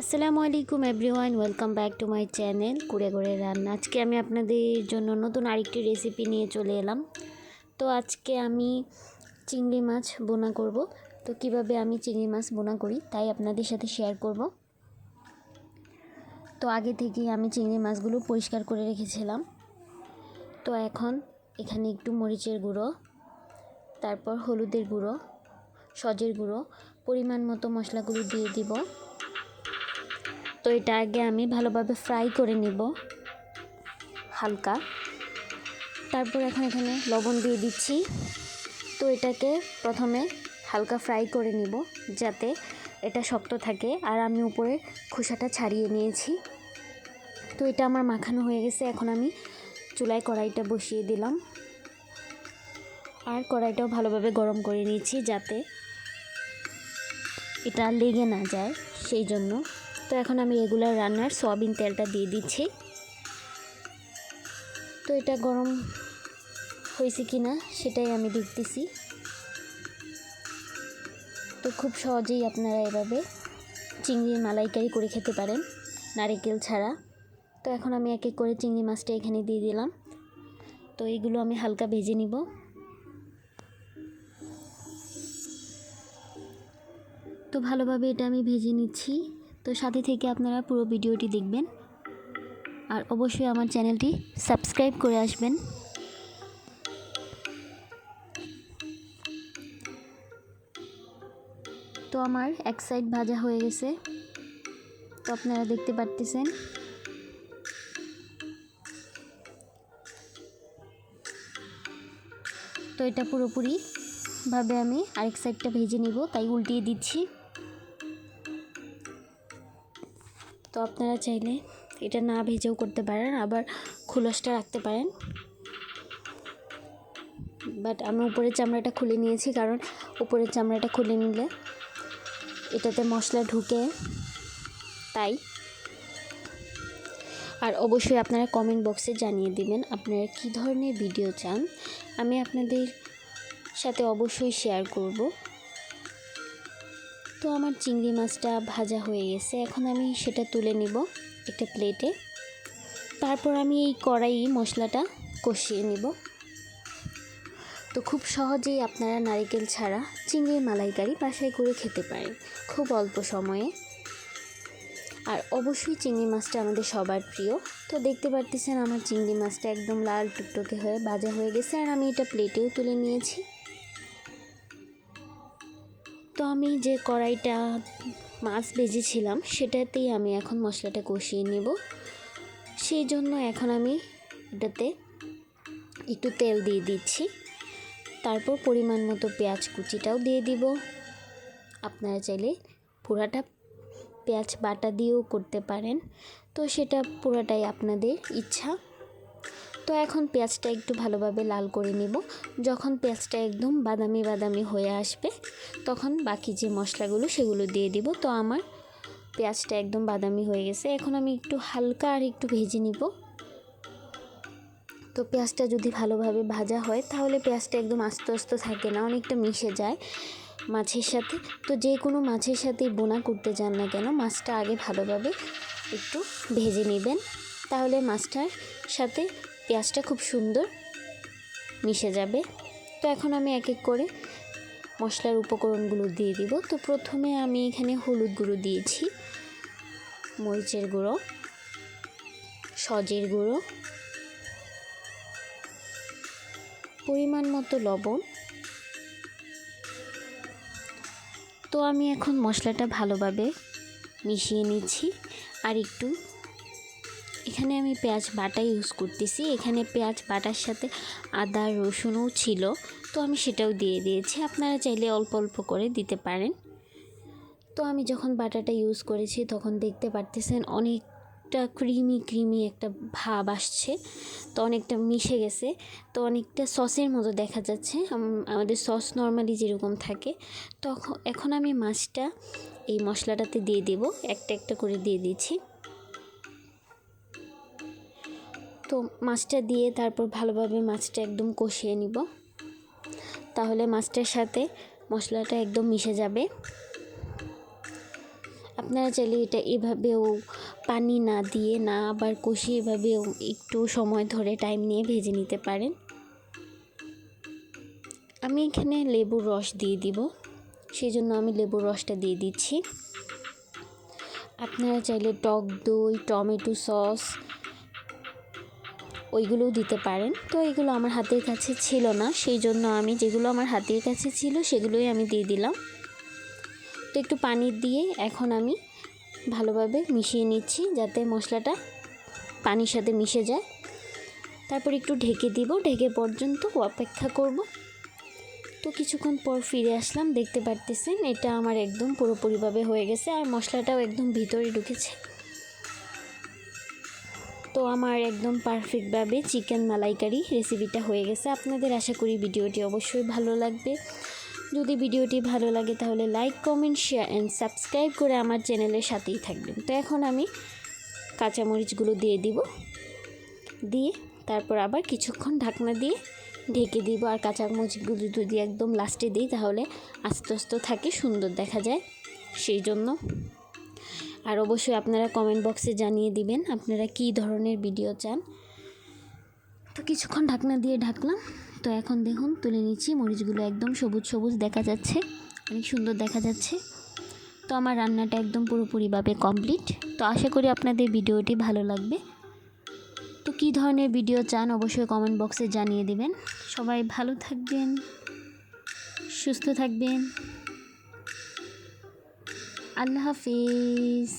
আসসালামু আলাইকুম everyone, welcome back to my channel কুড়ে করে রান্না। আজকে আমি আপনাদের জন্য নতুন আরেকটি রেসিপি নিয়ে চলে এলাম। তো আজকে আমি চিংড়ি মাছ বোনা করব। তো কীভাবে আমি চিংড়ি মাছ বোনা করি তাই আপনাদের সাথে শেয়ার করব। তো আগে থেকেই আমি চিংড়ি মাছগুলো পরিষ্কার করে রেখেছিলাম। তো এখন এখানে একটু মরিচের গুঁড়ো, তারপর হলুদের গুঁড়ো, সজের গুঁড়ো, পরিমাণ মতো মশলাগুলো দিয়ে দিব। তো এটা আগে আমি ভালোভাবে ফ্রাই করে নিব। হালকা। তারপর এখন এখানে লবণ দিয়ে দিচ্ছি। তো এটাকে প্রথমে হালকা ফ্রাই করে নিব যাতে এটা শক্ত থাকে। আর আমি উপরে খোসাটা ছাড়িয়ে নিয়েছি। তো এটা আমার মাখানো হয়ে গেছে। এখন আমি চুলায় কড়াইটা বসিয়ে দিলাম। আর কড়াইটাও ভালোভাবে গরম করে নিয়েছি যাতে এটা লেগে না যায়। সেই জন্য তো এখন আমি রেগুলার রান্নার সয়াবিন তেলটা দিয়ে দিচ্ছি। তো এটা গরম হয়েছে কি না সেটাই আমি দেখতেছি। তো খুব সহজেই আপনারা এভাবে চিংড়ির মালাইকারি করে খেতে পারেন, নারিকেল ছাড়া। তো এখন আমি এক এক করে চিংড়ি মাছটা এখানে দিয়ে দিলাম। তো এইগুলো আমি হালকা ভেজে নিব। তো ভালোভাবে এটা আমি ভেজে নিচ্ছি। তো সাথে থেকে আপনারা পুরো ভিডিওটি দেখবেন। আর অবশ্যই আমার চ্যানেলটি সাবস্ক্রাইব করে আসবেন। তো আমার এক সাইড ভাজা হয়ে গেছে। তো আপনারা দেখতে পারতেছেন। তো এটা পুরোপুরিভাবে আমি আরেক সাইডটা ভেজে নিব, তাই উল্টিয়ে দিচ্ছি। তো আপনারা চাইলে এটা না ভেজেও করতে পারেন, আবার খোলসটা রাখতে পারেন। বাট আমি উপরের চামড়াটা খুলে নিয়েছি, কারণ উপরের চামড়াটা খুলে নিলে এটাতে মশলা ঢুকে, তাই। আর অবশ্যই আপনারা কমেন্ট বক্সে জানিয়ে দিবেন আপনারা কী ধরনের ভিডিও চান। আমি আপনাদের সাথে অবশ্যই শেয়ার করব। তো আমার চিংড়ি মাছটা ভাজা হয়ে গেছে। এখন আমি সেটা তুলে নিব একটা প্লেটে। তারপর আমি এই কড়াই মশলাটা কষিয়ে নিব। তো খুব সহজেই আপনারা নারিকেল ছাড়া চিংড়ির মালাইকারি বাসায় করে খেতে পারেন খুব অল্প সময়ে। আর অবশ্যই চিংড়ি মাছটা আমাদের সবার প্রিয়। তো দেখতে পারতেছেন আমার চিংড়ি মাছটা একদম লাল টুকটুকে হয়ে ভাজা হয়ে গেছে। আর আমি এটা প্লেটেও তুলে নিয়েছি। আমি যে কড়াইটা মাছ ভেজেছিলাম, সেটাতেই আমি এখন মশলাটা কষিয়ে নেব। সেই জন্য এখন আমি এটাতে একটু তেল দিয়ে দিচ্ছি। তারপর পরিমাণ মতো পেঁয়াজ কুচিটাও দিয়ে দিব। আপনারা চাইলে পুরাটা পেঁয়াজ বাটা দিয়েও করতে পারেন। তো সেটা পুরাটাই আপনাদের ইচ্ছা। তো এখন পেঁয়াজটা একটু ভালোভাবে লাল করে নিব। যখন পেঁয়াজটা একদম বাদামি বাদামি হয়ে আসবে, তখন বাকি যে মশলাগুলো সেগুলো দিয়ে দিব। তো আমার পেঁয়াজটা একদম বাদামি হয়ে গেছে। এখন আমি একটু হালকা আর একটু ভেজে নিব। তো পেঁয়াজটা যদি ভালোভাবে ভাজা হয়, তাহলে পেঁয়াজটা একদম আস্তে আস্তে থাকে না, অনেকটা মিশে যায় মাছের সাথে। তো যে কোনো মাছের সাথে বোনা করতে যান না কেন, মাছটা আগে ভালোভাবে একটু ভেজে নেবেন। তাহলে মাছটার সাথে পেঁয়াজটা খুব সুন্দর মিশে যাবে। তো এখন আমি এক এক করে মশলার উপকরণগুলো দিয়ে দিব। তো প্রথমে আমি এখানে হলুদ গুঁড়ো দিয়েছি, মরিচের গুঁড়ো, সজের গুঁড়ো, পরিমাণ মতো লবণ। তো আমি এখন মশলাটা ভালোভাবে মিশিয়ে নিচ্ছি। আর একটু এখানে আমি পেঁয়াজ বাটা ইউজ করতেছি। এখানে পেঁয়াজ বাটার সাথে আদা, রসুনও ছিল। তো আমি সেটাও দিয়ে দিয়েছি। আপনারা চাইলে অল্প অল্প করে দিতে পারেন। তো আমি যখন বাটাটা ইউজ করেছি, তখন দেখতে পারতেছেন অনেকটা ক্রিমি ক্রিমি একটা ভাব আসছে। তো অনেকটা মিশে গেছে। তো অনেকটা সসের মতো দেখা যাচ্ছে। আমাদের সস নর্মালি যেরকম থাকে। তখন এখন আমি মাছটা এই মশলাটাতে দিয়ে দেব। একটা একটা করে দিয়ে দিচ্ছি। তো মাছটা দিয়ে তারপর ভালোভাবে মাছটা একদম কষিয়ে নিব। তাহলে মাছটার সাথে মশলাটা একদম মিশে যাবে। আপনারা চাইলে এটা এভাবেও পানি না দিয়ে না আবার কষিয়ে এভাবেও একটু সময় ধরে টাইম নিয়ে ভেজে নিতে পারেন। আমি এখানে লেবুর রস দিয়ে দিব। সেই জন্য আমি লেবুর রসটা দিয়ে দিচ্ছি। আপনারা চাইলে টক দই, টমেটো সস ওইগুলোও দিতে পারেন। তো এগুলো আমার হাতের কাছে ছিল না সেই জন্য আমি যেগুলো আমার হাতের কাছে ছিল সেগুলোই আমি দিয়ে দিলাম। তো একটু পানি দিয়ে এখন আমি ভালোভাবে মিশিয়ে নিচ্ছি যাতে মশলাটা পানির সাথে মিশে যায়। তারপর একটু ঢেকে দিব, ঢেকে পর্যন্ত অপেক্ষা করব। তো কিছুক্ষণ পর ফিরে আসলাম, দেখতে পারতেছেন এটা আমার একদম পুরোপুরিভাবে হয়ে গেছে আর মশলাটাও একদম ভিতরে ঢুকেছে। তো আমার একদম পারফেক্টভাবে চিকেন মালাইকারি রেসিপিটা হয়ে গেছে। আপনাদের আশা করি ভিডিওটি অবশ্যই ভালো লাগবে। যদি ভিডিওটি ভালো লাগে তাহলে like comment share and subscribe করে আমার চ্যানেলের সাথেই থাকবেন। তো এখন আমি কাঁচামরিচগুলো দিয়ে দিব। দিয়ে তারপর আবার কিছুক্ষণ ঢাকনা দিয়ে ঢেকে দিব আর কাঁচামরিচগুলো যদি একদম লাস্টে দিই তাহলে আস্তে আস্তে থাকে, সুন্দর দেখা যায়। সেই জন্য আর অবশ্যই আপনারা কমেন্ট বক্সে জানিয়ে দিবেন আপনারা কী ধরনের ভিডিও চান। তো কিছুক্ষণ ঢাকনা দিয়ে ঢাকলাম। তো এখন দেখুন, তুলে নিচ্ছি। মরিচগুলো একদম সবুজ সবুজ দেখা যাচ্ছে। অনেক সুন্দর দেখা যাচ্ছে। তো আমার রান্নাটা একদম পুরোপুরিভাবে কমপ্লিট তো আশা করি আপনাদের ভিডিওটি ভালো লাগবে। তো কী ধরনের ভিডিও চান অবশ্যই কমেন্ট বক্সে জানিয়ে দেবেন। সবাই ভালো থাকবেন, সুস্থ থাকবেন। আল্লাহ হাফিজ